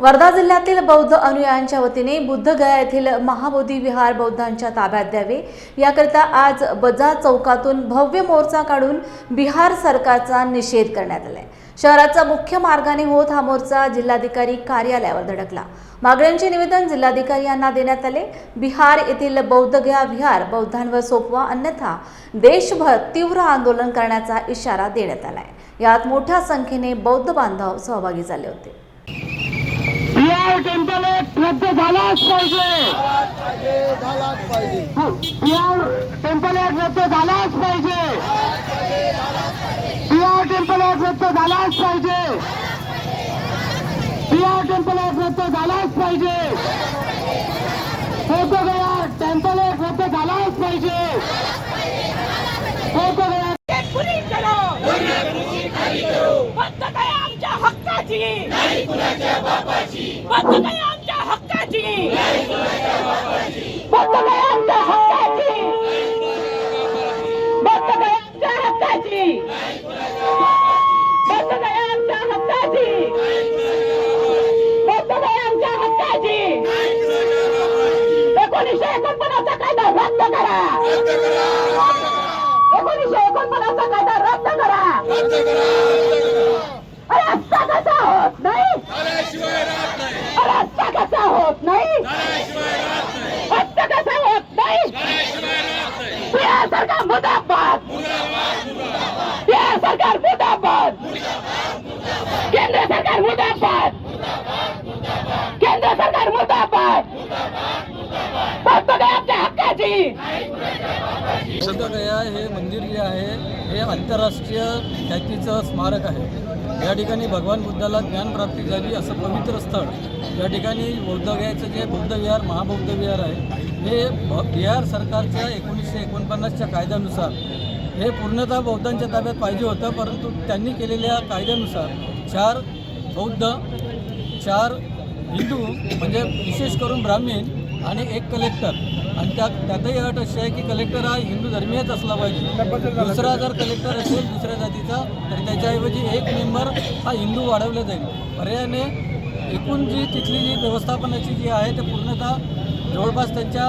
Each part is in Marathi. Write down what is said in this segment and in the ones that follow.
वर्धा जिल्ह्यातील बौद्ध अनुयायांच्या वतीने बुद्धगया येथील महाबोधी विहार बौद्धांच्या ताब्यात द्यावे. याकरिता आज बजा चौकातून भव्य मोर्चा काढून बिहार सरकारचा निषेध करण्यात आलाय. शहराचा मुख्य मार्गाने होत हा मोर्चा जिल्हाधिकारी कार्यालयावर धडकला. मागण्यांचे निवेदन जिल्हाधिकारी यांना देण्यात आले. बिहार येथील बौद्धगया विहार बौद्धांवर सोपवा अन्यथा देशभर तीव्र आंदोलन करण्याचा इशारा देण्यात आलाय. यात मोठ्या संख्येने बौद्ध बांधव सहभागी झाले होते. बिहार टेम्पल एक रद्द झालाच पाहिजे. हो, पीआर टेम्पल एक रद्द झालाच पाहिजे. पीआर टेम्पल एक रद्द झालाच पाहिजे. पीआर टेम्पल एक रद्द झालाच पाहिजे. होतो गया टेम्पल एक रद्द झालाच पाहिजे. होतो गया. आमच्या हक्काची. आमच्या हक्काची? बंद काय आमच्या हक्काची? बंद काय आमच्या हक्काची? बंद काय आमच्या हक्काची? बंद काय आमच्या हक्काची? एकोणीसशे एकोणपन्नासचा कायदा रद्द करा. एकोणीसशे एकोणपन्नासचा कायदा रद्द करा अरे असा कसा होत नाही असा कसा होत नाही? असा कसा होत नाही? बिहार सरकार मुर्दाबाद बिहार सरकार मुर्दाबाद केंद्र सरकार मुर्दाबाद केंद्र सरकार फक्त हक्काची? बुद्धगया हे मंदिर जे आहे हे आंतरराष्ट्रीय ख्यातीचं स्मारक आहे. या ठिकाणी भगवान बुद्धाला ज्ञानप्राप्ती झाली असं पवित्र स्थळ. या ठिकाणी बौद्धगयाचं जे बौद्ध विहार महाबौद्ध विहार आहे हे भ- बिहार सरकारच्या एकोणीसशे एकोणपन्नासच्या कायद्यानुसार. हे पूर्णतः बौद्धांच्या ताब्यात पाहिजे होतं परंतु त्यांनी केलेल्या कायद्यानुसार चार बौद्ध चार हिंदू म्हणजे विशेष करून ब्राह्मीण आणि एक कलेक्टर. आणि त्यात त्यातही अट अशी आहे की कलेक्टर हा हिंदू धर्मीयच असला पाहिजे. दुसरा जर कलेक्टर असेल दुसऱ्या जातीचा तर त्याच्याऐवजी एक मेंबर हा हिंदू वाढवला जाईल. पर्यायाने एकूण जी तिथली जी व्यवस्थापनाची जी आहे ते पूर्णतः जवळपास त्यांच्या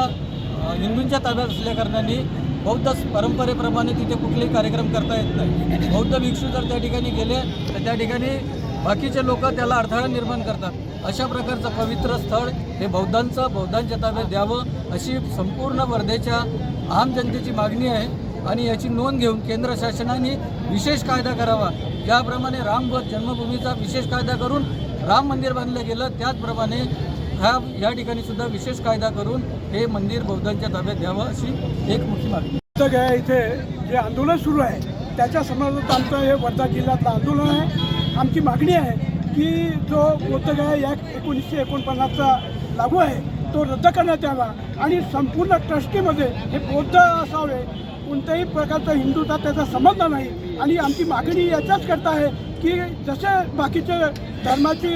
हिंदूंच्या ताब्यात असल्याकारणाने बौद्ध परंपरेप्रमाणे तिथे कुठलेही कार्यक्रम करता येत नाही. बौद्ध भिक्षू जर त्या ठिकाणी गेले तर त्या ठिकाणी बाकीचे लोक त्याला अडथळा निर्माण करतात. अशा प्रकारचं पवित्र स्थळ हे बौद्धांचं बौद्धांच्या ताब्यात द्यावं अशी संपूर्ण वर्धेच्या आम जनतेची मागणी आहे. आणि याची नोंद घेऊन केंद्र शासनाने विशेष कायदा करावा. ज्याप्रमाणे राम जन्मभूमीचा विशेष कायदा करून राम मंदिर बांधलं गेलं त्याचप्रमाणे ह्या या ठिकाणी सुद्धा विशेष कायदा करून हे मंदिर बौद्धांच्या ताब्यात द्यावं अशी एक मोठी मागणी. बुद्धगया इथे जे आंदोलन सुरू आहे त्याच्या समाजात आमचं हे वर्धा जिल्ह्यातलं आंदोलन आहे. आमची मागणी आहे की जो बुद्धगया या एकोणीसशे एकोणपन्नासचा लागू आहे तो रद्द करण्यात यावा. आणि संपूर्ण ट्रस्टीमध्ये हे बौद्ध असावे कोणत्याही प्रकारचा हिंदूचा त्याचा संबंध नाही. आणि आमची मागणी याच्याच करता आहे की जसे बाकीचे धर्माची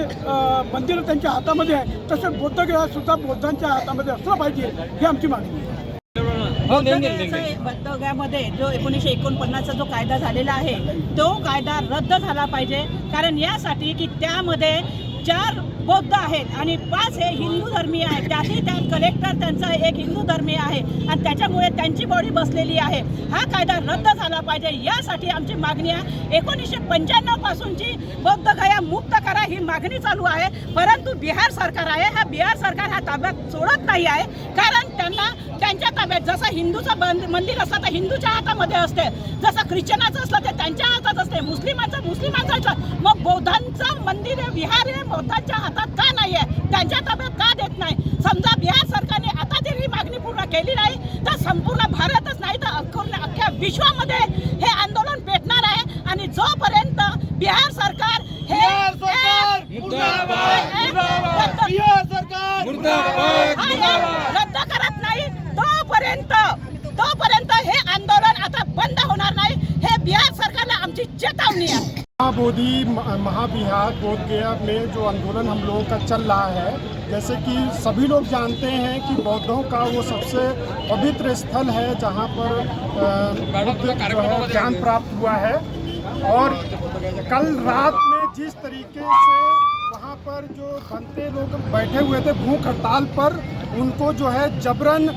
मंदिरं त्यांच्या हातामध्ये आहे तसे बुद्धगया सुद्धा बौद्धांच्या हातामध्ये असलं पाहिजे ही आमची मागणी आहे. बद्धगामध्ये जो एकोणीसशे एकोणपन्नासचा जो कायदा झालेला आहे तो कायदा रद्द झाला पाहिजे. कारण यासाठी की त्यामध्ये चार बौद्ध आहेत आणि पाच हे हिंदू धर्मीय आहेत. त्यातही त्या कलेक्टर त्यांचा एक हिंदू धर्मीय आहे आणि त्याच्यामुळे त्यांची बॉडी बसलेली आहे. हा कायदा रद्द झाला पाहिजे. यासाठी आमची मागणी आहे. एकोणीसशे पंच्याण्णव पासूनची बौद्ध गया मुक्त करा ही मागणी चालू आहे. परंतु बिहार सरकार आहे. हा बिहार सरकार हा ताब्यात सोडत नाही आहे. कारण त्यांना त्यांच्या ताब्यात जसं हिंदूचं बंद- मंदिर असलं तर हिंदूच्या हातामध्ये असते. जसं ख्रिश्चनाचं असलं ते त्यांच्या हातात असते. मुस्लिमांचं मुस्लिमांचं मग बौद्धांचं मंदिर विहार बौद्धांच्या हातात का नाही आहे त्यांच्या ताब्यात का देत नाही? समजा बिहार सरकारने आता जर ही मागणी पूर्ण केली नाही तर संपूर्ण भारतच नाही तर अख्खून अख्ख्या विश्वामध्ये हे आंदोलन पेटणार आहे. आणि जोपर्यंत बिहार सरकार हे हे रद्द करत नाही. तोपर्यंत तोपर्यंत हे आंदोलन आता बंद होणार नाही. हे बिहार सरकारला आमची चेतावणी आहे. महाबोधि म- महाविहार बोध गया में जो आंदोलन हम लोगों का चल रहा है, जैसे कि सभी लोग जानते हैं कि बौद्धों का वो सबसे पवित्र स्थल है जहाँ पर ज्ञान प्राप्त हुआ है। और कल रात में जिस तरीके से वहाँ पर जो बनते लोग बैठे हुए थे भूख हड़ताल पर, उनको जो है जबरन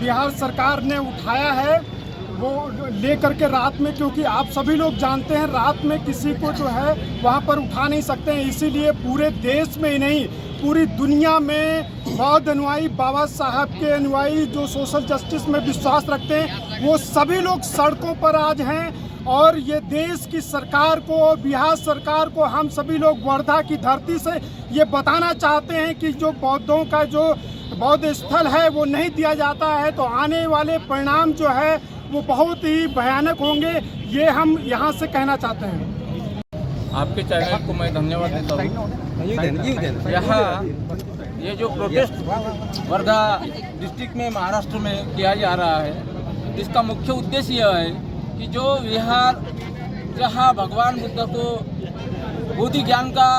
बिहार सरकार ने उठाया है। वो ले करके रात में, क्योंकि आप सभी लोग जानते हैं, रात में किसी को जो है वहाँ पर उठा नहीं सकते हैं। इसीलिए पूरे देश में ही नहीं, पूरी दुनिया में बौद्ध अनुयायी बाबा साहब के अनुयायी जो सोशल जस्टिस में विश्वास रखते हैं, वो सभी लोग सड़कों पर आज हैं। और ये देश की सरकार को, बिहार सरकार को हम सभी लोग वर्धा की धरती से ये बताना चाहते हैं कि जो बौद्धों का जो बौद्ध स्थल है, वो नहीं दिया जाता है। तो आने वाले परिणाम जो है वो बहुत ही भयानक होंगे, ये हम यहाँ से कहना चाहते हैं। आपके चैनल को मैं धन्यवाद देता हूँ। यहाँ ये जो प्रोटेस्ट वर्धा डिस्ट्रिक्ट में, महाराष्ट्र में किया जा रहा है, इसका मुख्य उद्देश्य यह है कि जो विहार, जहाँ भगवान बुद्ध को बोधि ज्ञान का,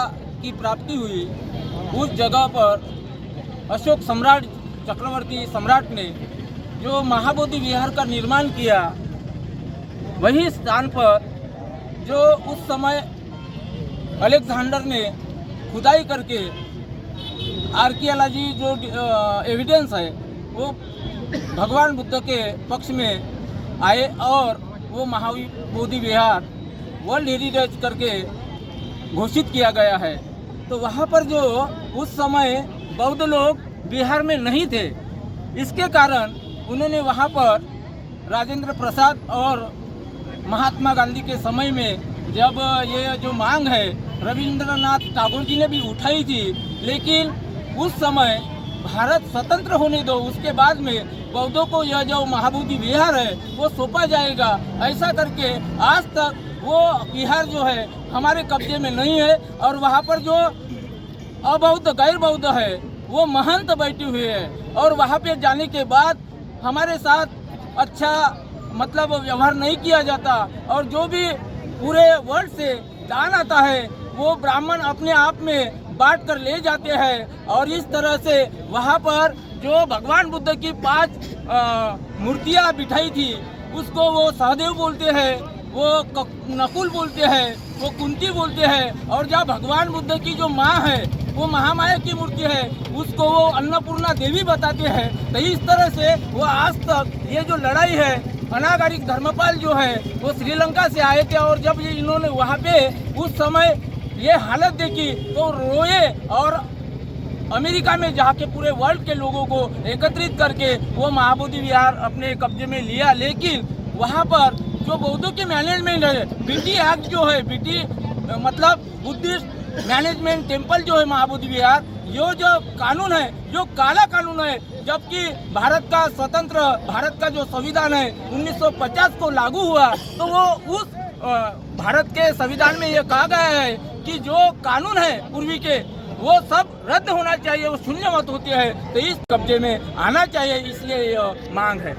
की प्राप्ति हुई, उस जगह पर अशोक सम्राट चक्रवर्ती सम्राट ने जो महाबोधि विहार का निर्माण किया, वही स्थान पर जो उस समय अलेक्जेंडर ने खुदाई करके आर्कियोलॉजी जो एविडेंस है, वो भगवान बुद्ध के पक्ष में आए और वो महाबोधि विहार वर्ल्ड हेरिटेज करके घोषित किया गया है। तो वहाँ पर जो उस समय बौद्ध लोग बिहार में नहीं थे, इसके कारण उन्होंने वहाँ पर राजेंद्र प्रसाद और महात्मा गांधी के समय में जब ये जो मांग है, रविंद्रनाथ टागोर जी ने भी उठाई थी, लेकिन उस समय भारत स्वतंत्र होने दो, उसके बाद में बौद्धों को यह जो महाबोधि विहार है, वो सौंपा जाएगा। ऐसा करके आज तक वो विहार जो है, हमारे कब्जे में नहीं है और वहाँ पर जो अबौद्ध, गैर बौद्ध है, वो महंत बैठे हुए हैं और वहाँ पे जाने के बाद हमारे साथ अच्छा मतलब व्यवहार नहीं किया जाता और जो भी पूरे वर्ल्ड से दान आता है, वो ब्राह्मण अपने आप में बांट कर ले जाते हैं और इस तरह से वहाँ पर जो भगवान बुद्ध की पाँच मूर्तियाँ बिठाई थी, उसको वो सहदेव बोलते हैं, वो नकुल बोलते हैं, वो कुंती बोलते हैं और जहाँ भगवान बुद्ध की जो माँ है वो महामाया की मूर्ति है, उसको वो अन्नपूर्णा देवी बताते हैं। तो इस तरह से वो आज तक ये जो लड़ाई है, अनागारिक धर्मपाल जो है, वो श्रीलंका से आए थे और जब ये इन्होंने वहाँ पे उस समय ये हालत देखी तो रोए और अमेरिका में जाके पूरे वर्ल्ड के लोगों को एकत्रित करके वो महाबोधि विहार अपने कब्जे में लिया। लेकिन वहाँ पर जो बौद्धों के मैनेजमेंट है बीटी एक्ट जो है बीटी मतलब बुद्धिस्ट मैनेजमेंट टेंपल जो है महाबोधि विहार, ये जो कानून है जो काला कानून है, जबकि भारत का स्वतंत्र, भारत का जो संविधान है 1950 को लागू हुआ तो वो उस भारत के संविधान में ये कहा गया है कि जो कानून है पूर्वी के, वो सब रद्द होना चाहिए, वो शून्य मत होते है तो इस कब्जे में आना चाहिए, इसलिए मांग है।